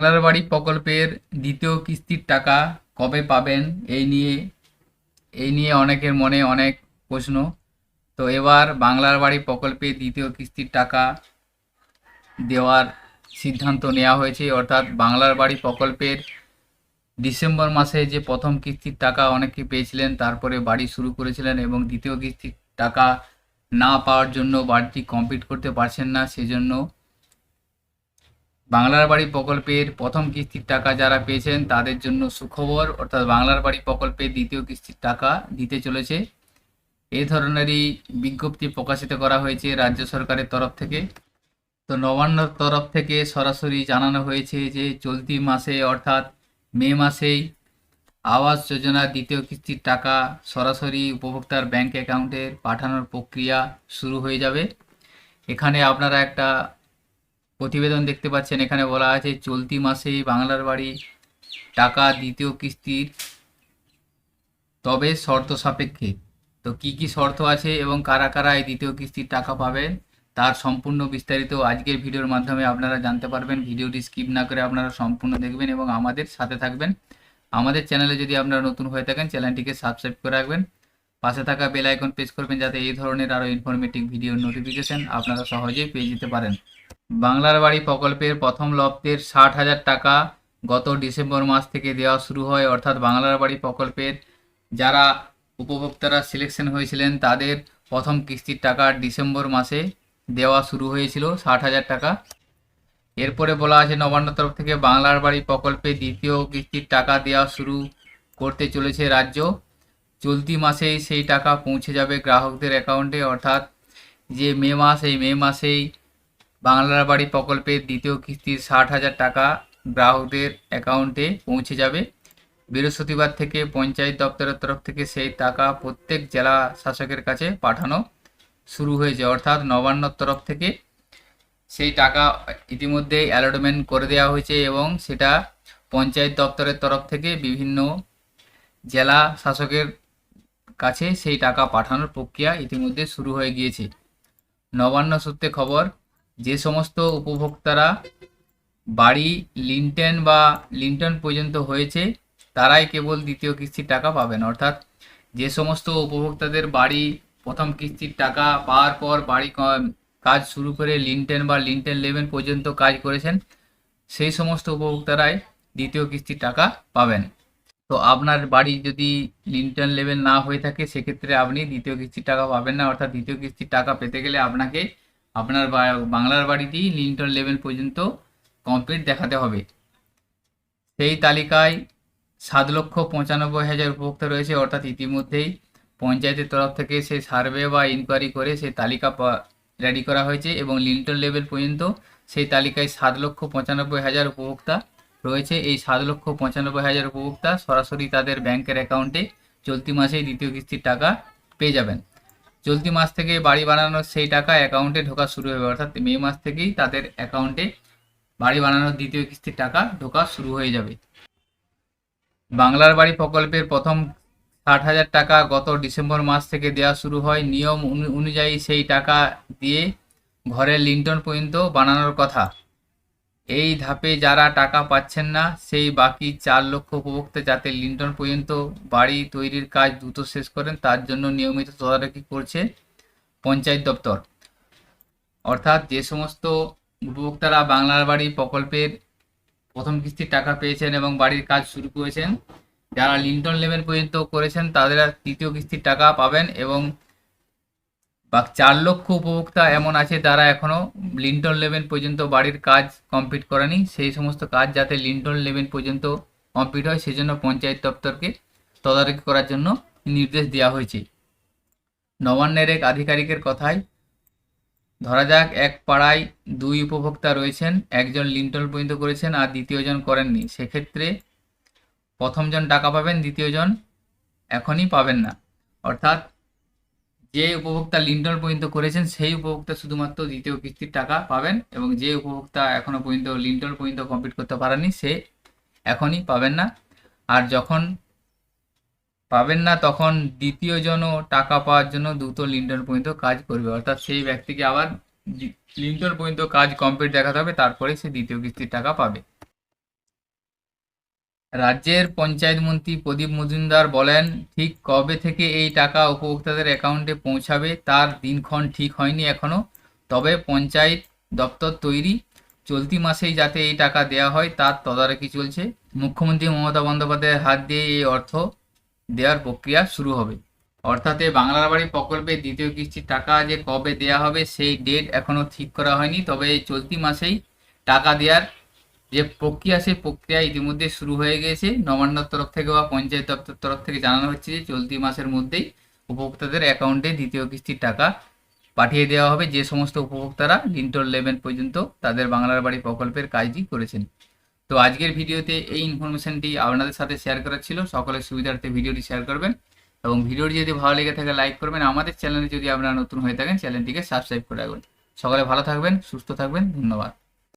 বাংলার বাড়ি প্রকল্পের দ্বিতীয় কিস্তির টাকা কবে পাবেন? এই নিয়ে এই নিয়ে অনেকের মনে অনেক প্রশ্ন। তো এবার বাংলার বাড়ি প্রকল্পে দ্বিতীয় কিস্তির টাকা দেওয়ার সিদ্ধান্ত নেওয়া হয়েছে। অর্থাৎ বাংলার বাড়ি প্রকল্পের ডিসেম্বর মাসে যে প্রথম কিস্তির টাকা অনেকে পেয়েছিলেন, তারপরে বাড়ি শুরু করেছিলেন এবং দ্বিতীয় কিস্তির টাকা না পাওয়ার জন্য বাড়িটি কমপ্লিট করতে পারছেন না। সেজন্য বাংলার বাড়ি প্রকল্পের প্রথম কিস্তির টাকা যারা পেয়েছেন, তাদের জন্য সুখবর, অর্থাৎ বাংলার বাড়ি প্রকল্পের দ্বিতীয় কিস্তির টাকা দিতে চলেছে। এই ধরনেরই বিজ্ঞপ্তি প্রকাশিত করা হয়েছে রাজ্য সরকারের তরফ থেকে। তো নবান্নর তরফ থেকে সরাসরি জানানো হয়েছে যে, চলতি মাসে, অর্থাৎ মে মাসেই আবাস যোজনা দ্বিতীয় কিস্তির টাকা সরাসরি উপভোক্তার ব্যাংক অ্যাকাউন্টে পাঠানোর প্রক্রিয়া শুরু হয়ে যাবে। এখানে আপনারা একটা প্রতিবেদন দেখতে পাচ্ছেন, এখানে বলা আছে চলতি মাসেই বাংলার বাড়ি টাকা দ্বিতীয় কিস্তির। তবে শর্ত সাপেক্ষে। তো কি কি শর্ত আছে এবং কারা কারা এই দ্বিতীয় কিস্তির টাকা পাবেন, তার সম্পূর্ণ বিস্তারিত আজকের ভিডিওর মাধ্যমে আপনারা জানতে পারবেন। ভিডিওটি স্কিপ না করে আপনারা সম্পূর্ণ দেখবেন এবং আমাদের সাথে থাকবেন। আমাদের চ্যানেলে যদি আপনারা নতুন হয়ে থাকেন, চ্যানেলটিকে সাবস্ক্রাইব করে রাখবেন। পাশে থাকা বেল আইকন প্রেস করবেন, যাতে এই ধরনের আরও ইনফরমেটিভ ভিডিও নোটিফিকেশন আপনারা সহজেই পেয়ে যেতে পারেন। বাংলার বাড়ি প্রকল্পের প্রথম লপ্তের ষাট হাজার টাকা গত ডিসেম্বর মাস থেকে দেওয়া শুরু হয়। অর্থাৎ বাংলার বাড়ি প্রকল্পের যারা উপভোক্তারা সিলেকশন হয়েছিলেন, তাদের প্রথম কিস্তির টাকা ডিসেম্বর মাসে দেওয়া শুরু হয়েছিল ষাট হাজার টাকা। এরপরে বলা আছে নবান্ন তরফ থেকে বাংলার বাড়ি প্রকল্পে দ্বিতীয় কিস্তির টাকা দেওয়া শুরু করতে চলেছে রাজ্য। চলতি মাসেই সেই টাকা পৌঁছে যাবে গ্রাহকদের অ্যাকাউন্টে অর্থাৎ যে মে মাস, এই মে মাসেই বাংলার বাড়ি প্রকল্পের দ্বিতীয় কিস্তির ষাট হাজার টাকা গ্রাহকদের অ্যাকাউন্টে পৌঁছে যাবে। বৃহস্পতিবার থেকে পঞ্চায়েত দপ্তরের তরফ থেকে সেই টাকা প্রত্যেক জেলা শাসকের কাছে পাঠানো শুরু হয়েছে। অর্থাৎ নবান্নর তরফ থেকে সেই টাকা ইতিমধ্যেই অ্যালটমেন্ট করে দেওয়া হয়েছে এবং সেটা পঞ্চায়েত দপ্তরের তরফ থেকে বিভিন্ন জেলা শাসকের কাছে সেই টাকা পাঠানোর প্রক্রিয়া ইতিমধ্যে শুরু হয়ে গিয়েছে। নবান্ন সূত্রে খবর যে সমস্ত উপভোক্তারা বাড়ি লিন্টেন বা লিন্টন পর্যন্ত হয়েছে, তারাই কেবল দ্বিতীয় কিস্তির টাকা পাবেন। অর্থাৎ যে সমস্ত উপভোক্তাদের বাড়ি প্রথম কিস্তির টাকা পাওয়ার পর বাড়ি কাজ শুরু করে লিন্টেন বা লিন্টেন লেভেল পর্যন্ত কাজ করেছেন, সেই সমস্ত উপভোক্তারাই দ্বিতীয় কিস্তির টাকা পাবেন। তো আপনার বাড়ি যদি লিন্টন লেভেল না হয়ে থাকে, সেক্ষেত্রে আপনি দ্বিতীয় কিস্তির টাকা পাবেন না। অর্থাৎ দ্বিতীয় কিস্তির টাকা পেতে গেলে আপনাকে আপনার বাংলার বাড়িটি লিন্টন লেভেল পর্যন্ত কমপ্লিট দেখাতে হবে। সেই তালিকায় সাত লক্ষ পঁচানব্বই হাজার উপভোক্তা রয়েছে, অর্থাৎ ইতিমধ্যেই পঞ্চায়েতের তরফ থেকে সে সার্ভে বা ইনকোয়ারি করে সেই তালিকা রেডি করা হয়েছে এবং লিন্টন লেভেল পর্যন্ত সেই তালিকায় সাত লক্ষ পঁচানব্বই হাজার উপভোক্তা রয়েছে। এই সাত লক্ষ পঁচানব্বই হাজার উপভোক্তা সরাসরি তাদের ব্যাংকের অ্যাকাউন্টে চলতি মাসেই দ্বিতীয় কিস্তির টাকা পেয়ে যাবেন। চলতি মাস থেকে বাড়ি বানানোর সেই টাকা অ্যাকাউন্টে ঢোকা শুরু হবে অর্থাৎ মে মাস থেকেই তাদের অ্যাকাউন্টে বাড়ি বানানোর দ্বিতীয় কিস্তির টাকা ঢোকা শুরু হয়ে যাবে। বাংলার বাড়ি প্রকল্পের প্রথম ষাট হাজার টাকা গত ডিসেম্বর মাস থেকে দেওয়া শুরু হয়। নিয়ম অনুযায়ী সেই টাকা দিয়ে ঘরের লিন্টন পর্যন্ত বানানোর কথা। এই ধাপে যারা টাকা পাচ্ছেন না, সেই বাকি চার লক্ষ উপভোক্তা যাতে লিন্টন পর্যন্ত বাড়ি তৈরির কাজ দ্রুত শেষ করেন, তার জন্য নিয়মিত তদারকি করছে পঞ্চায়েত দপ্তর। অর্থাৎ যে সমস্ত উপভোক্তারা বাংলার বাড়ি প্রকল্পের প্রথম কিস্তির টাকা পেয়েছেন এবং বাড়ির কাজ শুরু করেছেন, যারা লিন্টন লেভেল পর্যন্ত করেছেন, তাদের তৃতীয় কিস্তির টাকা পাবেন এবং বা চার লক্ষ উপভোক্তা এমন আছে যারা এখনও লিন্টন লেভেন পর্যন্ত বাড়ির কাজ কমপ্লিট করেনি, সেই সমস্ত কাজ যাতে লিন্টন লেভেন পর্যন্ত কমপ্লিট হয়, সেজন্য পঞ্চায়েত দপ্তরকে তদারকি করার জন্য নির্দেশ দেওয়া হয়েছে। নবান্নের এক আধিকারিকের কথায়, ধরা যাক এক পাড়ায় দুই উপভোক্তা রয়েছেন, একজন লিন্টন পর্যন্ত করেছেন আর দ্বিতীয়জন করেননি। সেক্ষেত্রে প্রথমজন টাকা পাবেন, দ্বিতীয়জন এখনই পাবেন না। অর্থাৎ যে উপভোক্তা লিন্টন পর্যন্ত করেছেন, সেই উপভোক্তা শুধুমাত্র দ্বিতীয় কিস্তির টাকা পাবেন এবং যে উপভোক্তা এখনও পর্যন্ত লিন্টন পর্যন্ত কমপ্লিট করতে পারেনি সে এখনই পাবেন না। আর যখন পাবেন না, তখন দ্বিতীয় দ্বিতীয়জনও টাকা পাওয়ার জন্য দ্রুত লিন্টন পর্যন্ত কাজ করবে। অর্থাৎ সেই ব্যক্তিকে আবার লি- লিন্টন পর্যন্ত কাজ কমপ্লিট দেখাতে হবে, তারপরে সে দ্বিতীয় কিস্তির টাকা পাবে। রাজ্যের পঞ্চায়েত মন্ত্রী প্রদীপ মজুমদার বলেন, ঠিক কবে থেকে এই টাকা উপভোক্তাদের অ্যাকাউন্টে পৌঁছাবে তার দিনক্ষণ ঠিক হয়নি এখনও তবে পঞ্চায়েত দপ্তর তৈরি। চলতি মাসেই যাতে এই টাকা দেওয়া হয় তার তদারকি চলছে। মুখ্যমন্ত্রী মমতা বন্দ্যোপাধ্যায়ের হাত দিয়ে এই অর্থ দেওয়ার প্রক্রিয়া শুরু হবে। অর্থাৎ এই বাংলার বাড়ি প্রকল্পে দ্বিতীয় কিস্তির টাকা যে কবে দেওয়া হবে সেই ডেট এখনও ঠিক করা হয়নি। তবে চলতি মাসেই টাকা দেওয়ার যে প্রক্রিয়া, সেই প্রক্রিয়া ইতিমধ্যে শুরু হয়ে গেছে নবান্নর তরফ থেকে বা পঞ্চায়েত দপ্তর তরফ থেকে জানানো হচ্ছে যে চলতি মাসের মধ্যেই উপভোক্তাদের অ্যাকাউন্টে দ্বিতীয় কিস্তির টাকা পাঠিয়ে দেওয়া হবে। যে সমস্ত উপভোক্তারা লিন্টল লেভেল পর্যন্ত তাদের বাংলার বাড়ি প্রকল্পের কাজটি করেছেন। তো আজকের ভিডিওতে এই ইনফরমেশনটি আপনাদের সাথে শেয়ার করার ছিল। সকলের সুবিধার্থে ভিডিওটি শেয়ার করবেন এবং ভিডিওটি যদি ভালো লেগে থাকে, লাইক করবেন। আমাদের চ্যানেলে যদি আপনারা নতুন হয়ে থাকেন, চ্যানেলটিকে সাবস্ক্রাইব করে রাখবেন। সকলে ভালো থাকবেন, সুস্থ থাকবেন। ধন্যবাদ।